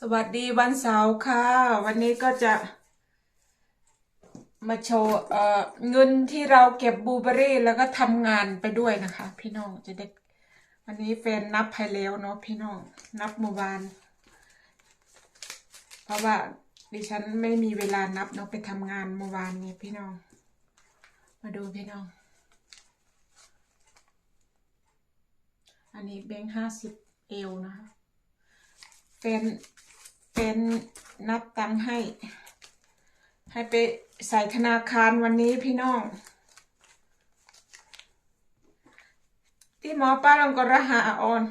สวัสดีวันเสาร์ค่ะ วันนี้ก็จะมาโชว์เอ่อเงินที่เราเก็บบูเบอรี่แล้วก็ทำงานไปด้วยนะคะ พี่น้องจะได้วันนี้แฟนนับให้แล้วเนาะพี่น้องนับเมื่อวาน เพราะว่าดิฉันไม่มีเวลานับเนาะไปทำงานเมื่อวานนี้พี่น้อง มาดูพี่น้อง อันนี้แบงค์ห้าสิบเอวนะคะเป็น เป็นนับตังให้ ให้ไปใส่ธนาคารวันนี้พี่น้อง ที่หมอป้าลงกระหาออน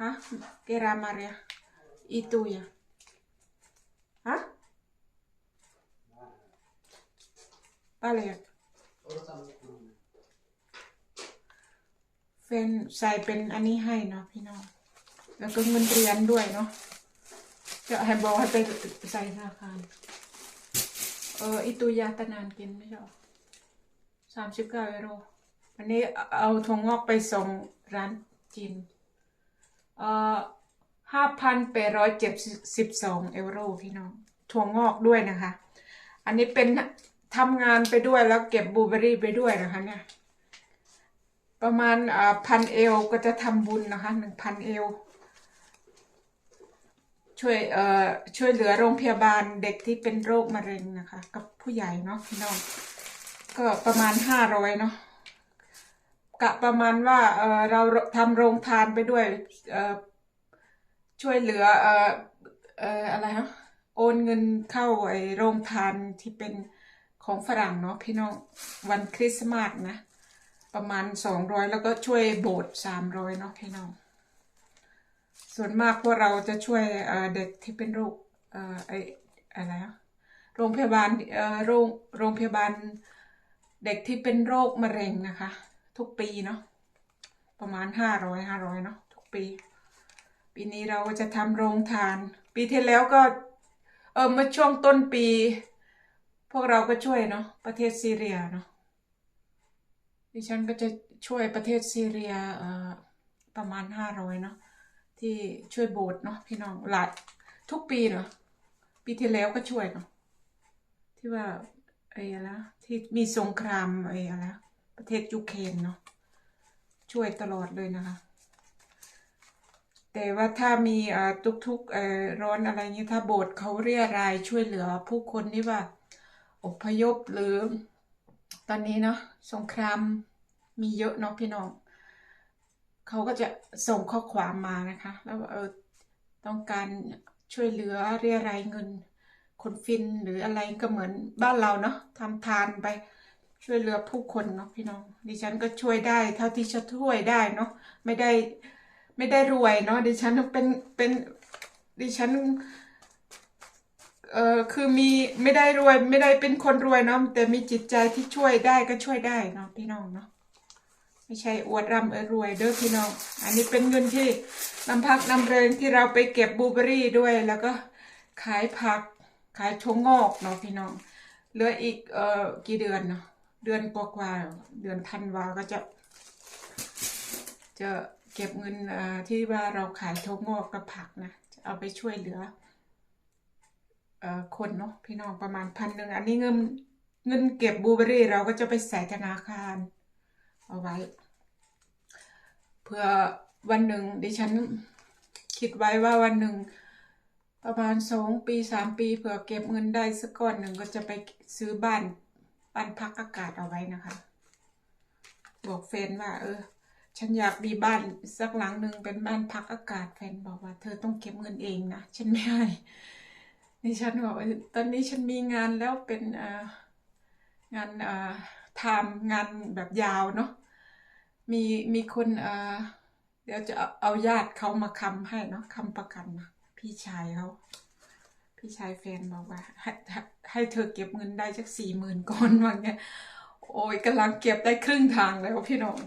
ฮะเกรามาเรียอีตุยอะฮะป้าเลยอะแฟนใส่เป็นอันนี้ให้เนาะพี่น้อง แล้วก็เงินเรียนด้วยเนาะจะให้บอกให้ไปใส่ธนาคาร เอออีตุยาตนานกินไม่ใช่หรอสามสิบเก้ายูโรอันนี้เอาถั่วงอกไปส่งร้านจีนเอ่อห้าพันแปดร้อยเจ็ดสิบสองยูโรพี่น้องถั่วงอกด้วยนะคะ อันนี้เป็นทำงานไปด้วยแล้วเก็บบลูเบอรี่ไปด้วยนะคะเนี่ยประมาณพันเอลก็จะทำบุญนะคะหนึ่งพันเอล ช่วยเอ่อช่วยเหลือโรงพยาบาลเด็กที่เป็นโรคมะเร็งนะคะ กับผู้ใหญ่เนาะพี่น้องก็ประมาณห้าร้อยเนาะกะประมาณว่าเออเราทำโรงทานไปด้วยเออช่วยเหลือเออเอออะไรฮะโอนเงินเข้าไอโรงทานที่เป็นของฝรั่งเนาะพี่น้องวันคริสต์มาสนะ ประมาณสองร้อยแล้วก็ช่วยโบสถ์สามร้อยเนาะพี่น้อง ส่วนมากพวกเราจะช่วยเด็กที่เป็นโรคเอ่อไออะไรอะโรงพยาบาลโรงโรงพยาบาลเด็กที่เป็นโรคมะเร็งนะคะ ทุกปีเนาะประมาณห้าร้อยห้าร้อยเนาะทุกปี ปีนี้เราก็จะทำโรงทาน ปีที่แล้วก็เออเมื่อช่วงต้นปี พวกเราก็ช่วยเนาะประเทศซีเรียเนาะดิฉันก็จะช่วยประเทศซีเรียประมาณห้าร้อยเนาะ ที่ช่วยโบสถ์เนาะพี่น้องหลายทุกปีเนาะปีที่แล้วก็ช่วยเนาะที่ว่าไอ้อะไรนะที่มีสงครามไอ้อะไรนะประเทศยูเครนเนาะช่วยตลอดเลยนะคะ แต่ว่าถ้ามีอ่อทุกๆร้อนอะไรเงี้ยถ้าโบสถ์เขาเรียรายช่วยเหลือ ผู้คนที่ว่าอพยพหรือ ตอนนี้เนาะสงครามมีเยอะเนาะพี่น้อง เขาก็จะส่งข้อความมานะคะ แล้วเออต้องการช่วยเหลือเรียรายเงิน คนฟินหรืออะไรก็เหมือนบ้านเราเนาะทำทานไปช่วยเหลือผู้คนเนาะพี่น้อง ดิฉันก็ช่วยได้ เท่าที่จะช่วยได้เนาะไม่ได้ไม่ได้รวยเนาะดิฉันเป็นเป็นดิฉันเออคือมีไม่ได้รวยไม่ได้เป็นคนรวยเนาะแต่มีจิตใจที่ช่วยได้ก็ช่วยได้เนาะพี่น้องเนาะ ไม่ใช่อวดร่ำอรวยเด้อพี่น้อง อันนี้เป็นเงินที่นำพักนำแรงที่เราไปเก็บบลูเบอรี่ด้วยแล้วก็ขายผักขายชงงอกเนาะพี่น้อง เหลืออีกเอ่อกี่เดือนเนาะเดือนกว่าๆเดือนธันวาก็จะ จะเก็บเงินเอ่อที่ว่าเราขายชงงอกกับผักนะจะเอาไปช่วยเหลือเอ่อคนเนาะพี่น้องประมาณพันหนึ่งอันนี้เงินเงินเก็บบลูเบอรี่เราก็จะไปใส่ธนาคารเอาไว้ เพื่อวันหนึ่งดิฉันคิดไว้ว่าวันหนึ่ง ประมาณสองปีสามปีเผื่อเก็บเงินได้สักก้อนหนึ่งก็จะไปซื้อบ้านบ้านพักอากาศเอาไว้นะคะ บอกแฟนว่า เออ ฉันอยากมีบ้านสักหลังหนึ่งเป็นบ้านพักอากาศแฟนบอกว่า เธอต้องเก็บเงินเองนะฉันไม่ให้ดิฉันบอกว่าตอนนี้ฉันมีงานแล้วเป็นเอองานเอ่อทำงานแบบยาวเนาะ มีมีคนเอ่อเดี๋ยวจะเอาญาติเขามาค้ำให้เนาะค้ำประกันนะพี่ชายเขาพี่ชายแฟนบอกว่า ให้ให้เธอเก็บเงินได้สักสี่หมื่นก่อนว่าเงี้ยโอ้ยกำลังเก็บได้ครึ่งทางแล้วพี่น้อง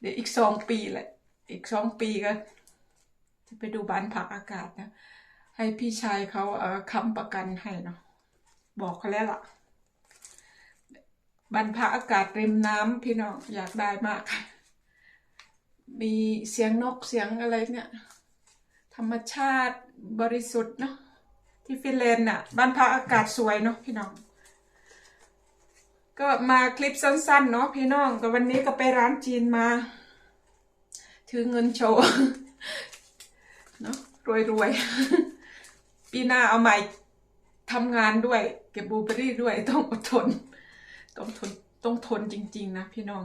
เดี๋ยวอีกสองปีแหละ อีกสองปีก็ จะไปดูบ้านพักอากาศนะ ให้พี่ชายเขาเอ่อค้ำประกันให้เนาะบอกเขาแล้วล่ะ บรรพอากาศริมน้ำพี่น้องอยากได้มาก มีเสียงนกเสียงอะไรเนี่ย ธรรมชาติบริสุทธิ์เนาะที่ฟินแลนด์น่ะบ้านพักอากาศสวยเนาะพี่น้อง ก็มาคลิปสั้นๆเนาะพี่น้องก็วันนี้ก็ไปร้านจีนมา ถือเงินโชว์เนาะรวยๆปีหน้าเอาใหม่ทำงานด้วย เก็บบูเบอรี่ด้วยต้องอดทน ต้องทนต้องทนจริง ๆ นะพี่น้อง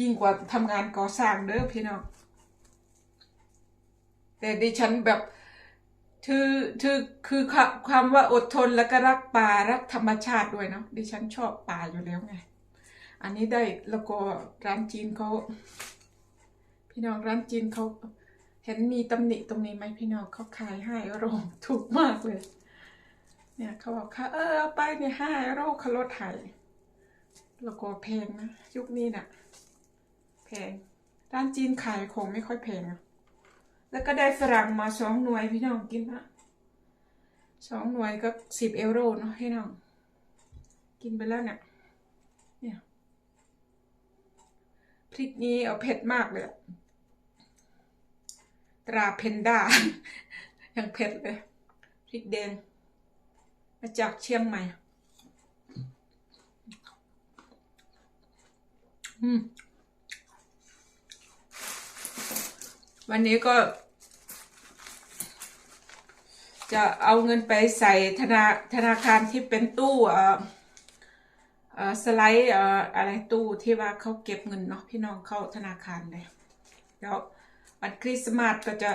ยิ่งกว่าทำงานก่อสร้างเด้อพี่น้อง แต่ดิฉันแบบคือคือคือความว่าอดทนแล้วก็รักป่ารักธรรมชาติด้วยเนาะดิฉันชอบป่าอยู่แล้วไง อันนี้ได้แล้วก็ร้านจีนเขาพี่น้องร้านจีนเขาเห็นมีตำหนิตรงนี้ไหมพี่น้องเขาขายให้โรงถูกมากเลย เนี่ยเขาบอกค่ะเออไปเนี่ยห้าโรคเขาลดไทย แล้วก็แพงนะ ยุคนี้น่ะ แพงร้านจีนขายของไม่ค่อยแพงอะแล้วก็ได้ฝรั่งมาสองหน่วยพี่น้องกินนะสองหน่วยก็สิบเอโรเนาะพี่น้อง กินไปแล้วเนี่ยเนี่ยพริกนี้เอาเผ็ดมากเลยตราเพนด้ายังเผ็ดเลย พริกแดง มาจากเชียงใหม่ อืม วันนี้ก็ จะเอาเงินไปใส่ธนาธนาคารที่เป็นตู้เอ่อเอ่อสไลด์เอ่ออะไรตู้ที่ว่าเขาเก็บเงินเนาะพี่น้องเข้าธนาคารเลยแล้ววันคริสต์มาสก็จะ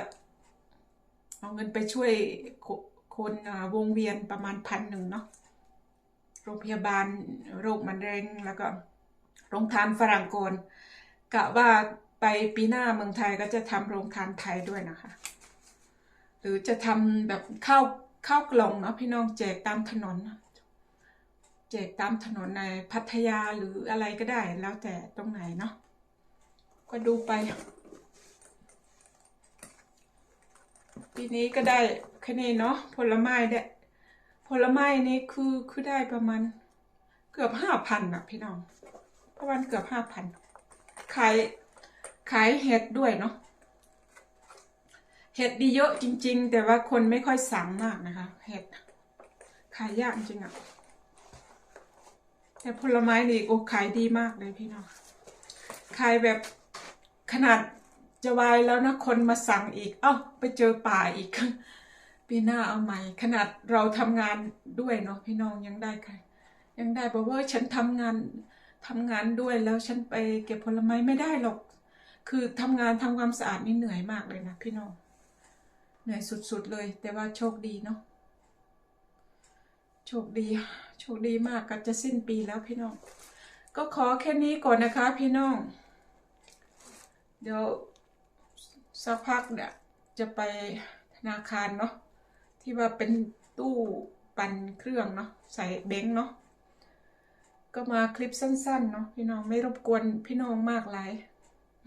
เอาเงินไปช่วยคนวงเวียนประมาณพันหนึ่งเนาะโรงพยาบาลโรคมะเร็งแล้วก็ โรงทานฝรั่งโกนกะว่าไปปีหน้าเมืองไทยก็จะทำโรงทานไทยด้วยนะคะ หรือจะทำแบบข้าวข้าวกล่องเนาะพี่น้องแจกตามถนน แจกตามถนนในพัทยาหรืออะไรก็ได้แล้วแต่ตรงไหนเนาะก็ดูไป ปีนี้ก็ได้แค่นี้เนาะผลไม้เนี่ยผลไม้นี่คือคือได้ประมาณเกือบห้าพันอะพี่น้อง ประมาณเกือบห้าพันขายขายเห็ดด้วยเนาะเห็ดดีเยอะจริง ๆ แต่ว่าคนไม่ค่อยสั่งมากนะคะเห็ดขายยากจริงอะแต่ผลไม้นี่โอ้ขายดีมากเลยพี่น้องขายแบบขนาดจะวายแล้วนะคนมาสั่งอีก เอ้าไปเจอป่าอีก ปีหน้าเอาใหม่ ขนาดเราทำงานด้วยเนาะพี่น้องยังได้ค่ะยังได้บอกว่าฉันทำงาน ทำงานด้วยแล้วฉันไปเก็บผลไม้ไม่ได้หรอก คือทำงานทำความสะอาดนี่เหนื่อยมากเลยนะพี่น้อง เหนื่อยสุดๆเลย แต่ว่าโชคดีเนาะ โชคดี โชคดีมากก็จะสิ้นปีแล้วพี่น้อง ก็ขอแค่นี้ก่อนนะคะพี่น้อง เดี๋ยวสักพักเนี่ยจะไปธนาคารเนาะที่ว่าเป็นตู้ปั่นเครื่องเนาะใส่เบงเนาะ ก็มาคลิปสั้นๆเนาะพี่น้องไม่รบกวนพี่น้องมากหลาย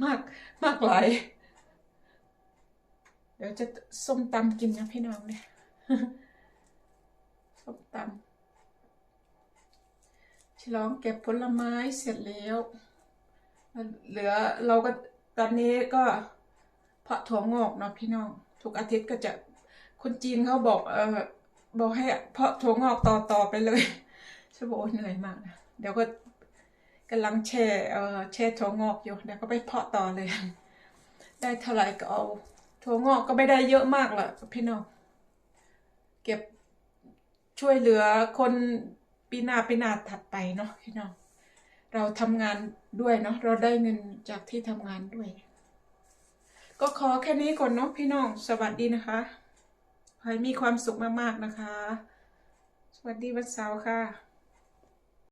มากมากหลาย เดี๋ยวจะส้มตำกินนะพี่น้องเนี่ยส้มตำฉลองเก็บผลไม้เสร็จแล้ว เหลือเราก็ตอนนี้ก็เพาะถั่วงอกเนาะพี่น้อง ทุกอาทิตย์ก็จะคนจีนเขาบอกเออบอกให้เพาะถั่วงอกต่อต่อไปเลยฉันบอกเหนื่อยมากนะ เดี๋ยวก็กำลังแช่เออแช่ถั่วงอกอยู่เดี๋ยวก็ไปเพาะต่อเลย ได้เท่าไหร่ก็เอาถั่วงอกก็ไม่ได้เยอะมากหรอกพี่น้องเก็บช่วยเหลือคนปีหน้าปีหน้าถัดไปเนาะพี่น้องเราทำงานด้วยเนาะเราได้เงินจากที่ทำงานด้วย ก็ขอแค่นี้ก่อนเนาะพี่น้องสวัสดีนะคะขอให้มีความสุขมากๆนะคะ สวัสดีวันเสาร์ค่ะ